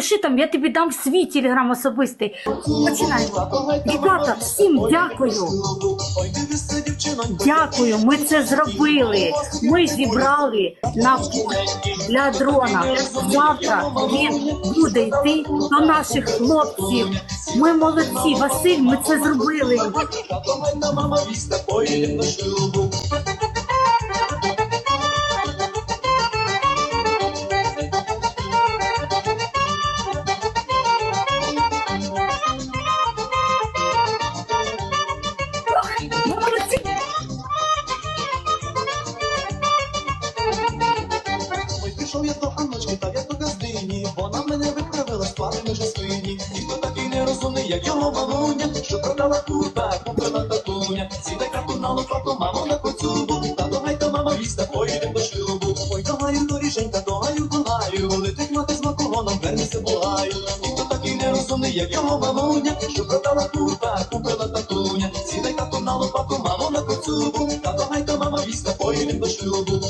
напиши там, я тобі дам свій телеграм особистий. Починаємо. Ребята, всім дякую. Дякую, ми це зробили. Ми зібрали на для дрона. Завтра він буде йти до наших хлопців. Ми молодці, Василь, ми це зробили. Прийшов я до Анночки, та я до газдині. Вона мене виправила з парами жестині. Ніхто такий не розумний, як його мамуня, що продала курта, купила татуня. Сідай карту на лопату, мамо на коцюбу. Та догайта, мама віста, поїдем до шлюбу. Ой, догаю, доріженька, догаю, догаю. Летить мати з макогоном, вернися бугаю. Ніхто такий не розумний, як його мамуня, що продала курта, купила татуня. Сідай карту на лопату, мамо на коцюбу. Та догайта, мама віста, поїдем до шлюбу.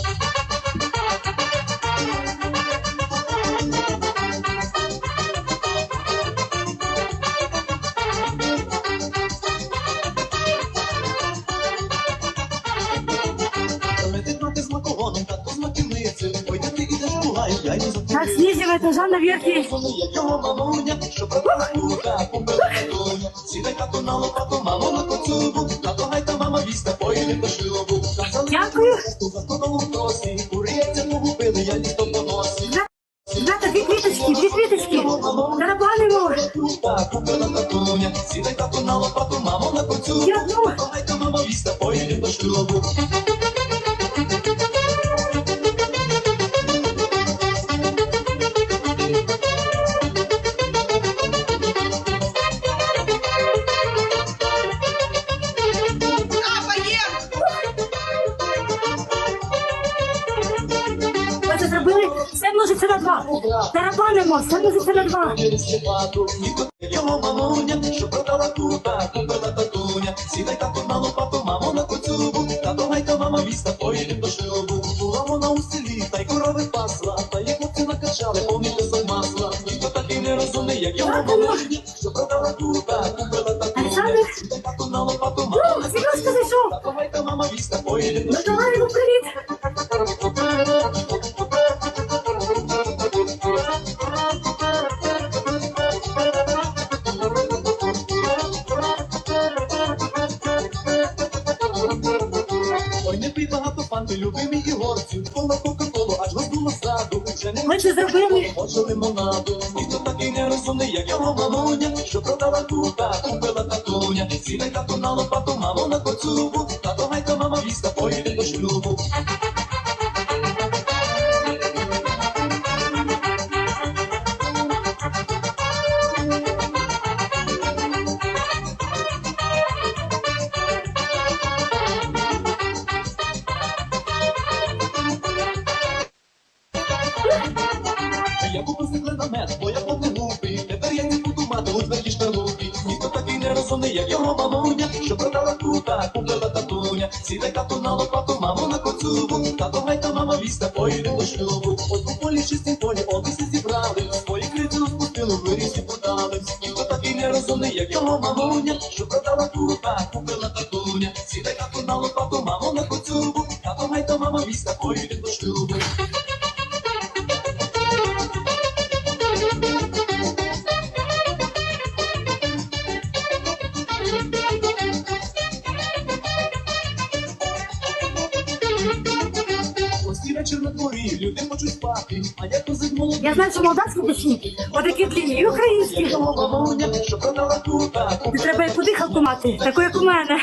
Куриця погубили, я лісто по носі. Ребята, дві квіточки, дві квіточки. Тарабанимо. Сідай тату на лопату, мамо на коцюбу. Я ну. Тато гайта, віста, поїде до шлюбу. Все множиться на два. Тарабанимо, все множиться на два. Його мамуня, що продала курта, купила татуня. Сідай тату на лопату, мамо на коцюбу. Тато гайка, мама віста, поїдем до шлюбу. Була вона у селі, та й корови пасла. Та їх хлопці накачали, повний без масла. Ніхто такий не розумний, як його мамуня, що продала курта, купила татуня. Сідай тату на лопату, мамо О, на Сережка зайшов. Тато гайка, мама віста, поїдем до шлюбу. Миколаєву, привіт. Пий багато панти, любимі і горцю. Кола кока-колу, аж роздуло саду. Вже не Ми це зробили. Може лимонаду, ніхто такий не розумний, як його мамуня, що продала курта, купила татуня. Сідай тату на лопату, мамо на коцюбу, тато гайка, мама віста, поїде Я стекле намет, бо я не глупий. Тепер я не буду мати у тверді шкарлупі. Ніхто такий не розумний, як його мамуня, що продала крута, купила татуня. Сідай тату на лопату, маму на коцюбу. Тато гайта, мама віста, поїде до шлюбу. От у полі чистім полі, одиси зібрали. Свої крити розпустили, вирісі подали. Ніхто такий не розумний, як його мамуня, що продала крута, купила татуня. Сідай тату на лопату, маму на коцюбу. Тато гайта, мама віста, поїде до шлюбу. Я знаю, що молдавські пісні, отакі длинні, і українські. Ти треба подихалку мати, таку, як у мене.